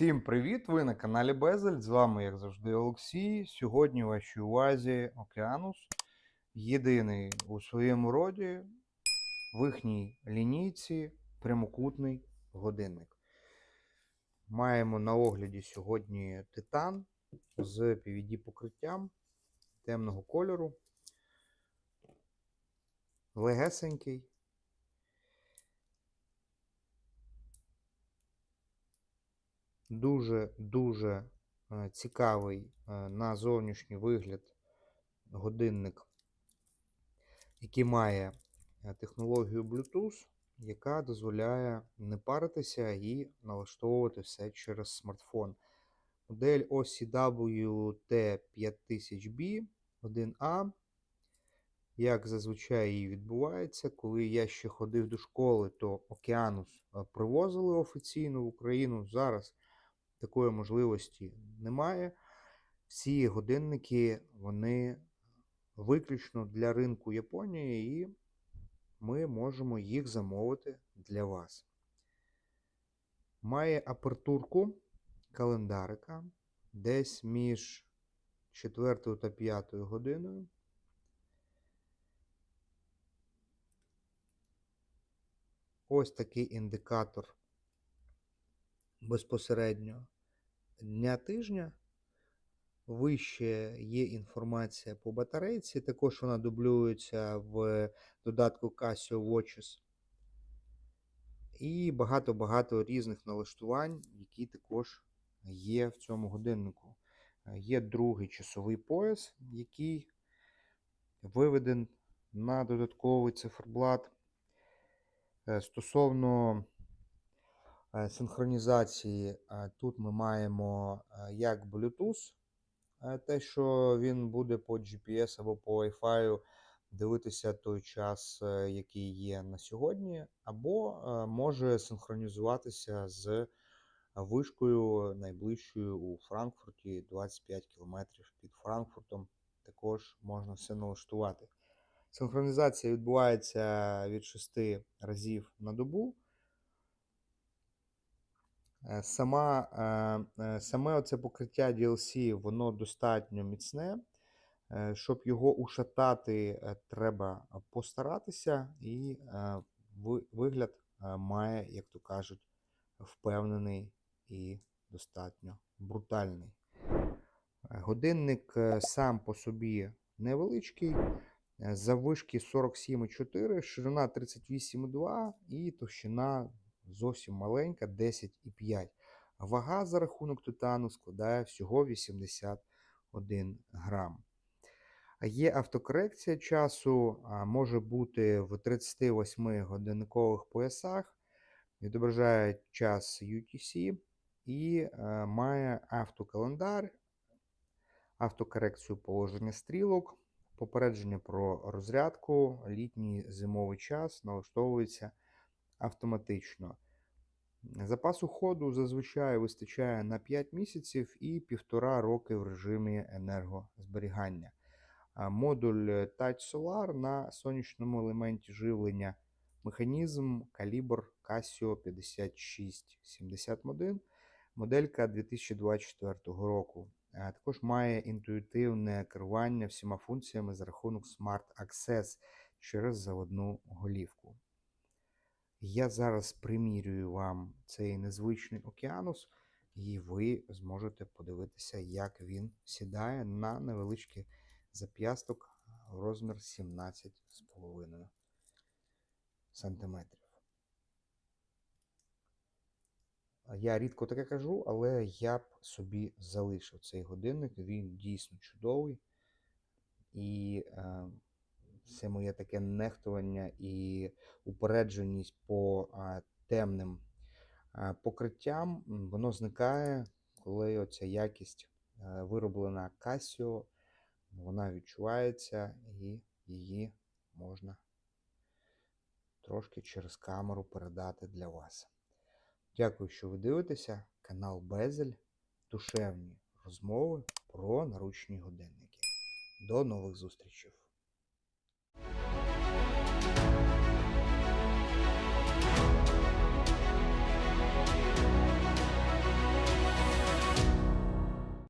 Всім привіт! Ви на каналі Безель. З вами, як завжди, Олексій. Сьогодні в вашій увазі Океанус. Єдиний у своєму роді в їхній лінійці прямокутний годинник. Маємо на огляді сьогодні титан з PVD покриттям темного кольору. Легесенький. Дуже-дуже е, цікавий е, на зовнішній вигляд годинник, який має е, технологію Bluetooth, яка дозволяє не паритися і налаштовувати все через смартфон. Модель OCW T5000B 1A. Як зазвичай її відбувається, коли я ще ходив до школи, то Океанус привозили офіційно в Україну. Зараз такої можливості немає. Всі годинники вони виключно для ринку Японії, і ми можемо їх замовити для вас. Має апертурку календарика десь між 4 та 5 годиною. Ось такий індикатор безпосередньо дня тижня. Вище є інформація по батарейці, також вона дублюється в додатку Casio Watches. І багато-багато різних налаштувань, які також є в цьому годиннику. Є другий часовий пояс, який виведен на додатковий циферблат. Е, Стосовно синхронізації, е, тут ми маємо е, як Bluetooth, е, те, що він буде по GPS або по Wi-Fi дивитися той час, е, який є на сьогодні, або е, може синхронізуватися з вишкою найближчою у Франкфурті 25 км під Франкфуртом. Також можна все налаштувати. Синхронізація відбувається від 6 разів на добу. Е, Сама, е, е, саме оце покриття DLC, воно достатньо міцне. Щоб його ушатати, треба постаратися, і вигляд має, як то кажуть, впевнений і достатньо брутальний. Годинник сам по собі невеличкий, заввишки 47,4, ширина 38,2 і товщина зовсім маленька 10,5. Вага за рахунок титану складає всього 81 грам. Є автокорекція часу, може бути в 38 годинникових поясах, відображає час UTC і е, має автокалендар, автокорекцію положення стрілок, попередження про розрядку, літній зимовий час налаштовується автоматично. Запасу ходу зазвичай вистачає на 5 місяців і 1,5 роки в режимі енергозберігання. Модуль Touch Solar на сонячному елементі живлення. Механізм калібр Casio 5671, моделька 2024 року. Також має інтуїтивне керування всіма функціями за рахунок Smart Access через заводну голівку. Я зараз примірюю вам цей незвичний океанус, і ви зможете подивитися, як він сідає на невеличкий зап'ясток розмір 17,5 сантиметрів. Я рідко таке кажу, але я б собі залишив цей годинник. Він дійсно чудовий. І е, це моє таке нехтування і упередженість по темним покриттям, воно зникає, коли оця якість е, вироблена Casio, вона відчувається і її можна трошки через камеру передати для вас. Дякую, що ви дивитеся. Канал Безель. Душевні розмови про наручні годинники. До нових зустрічей!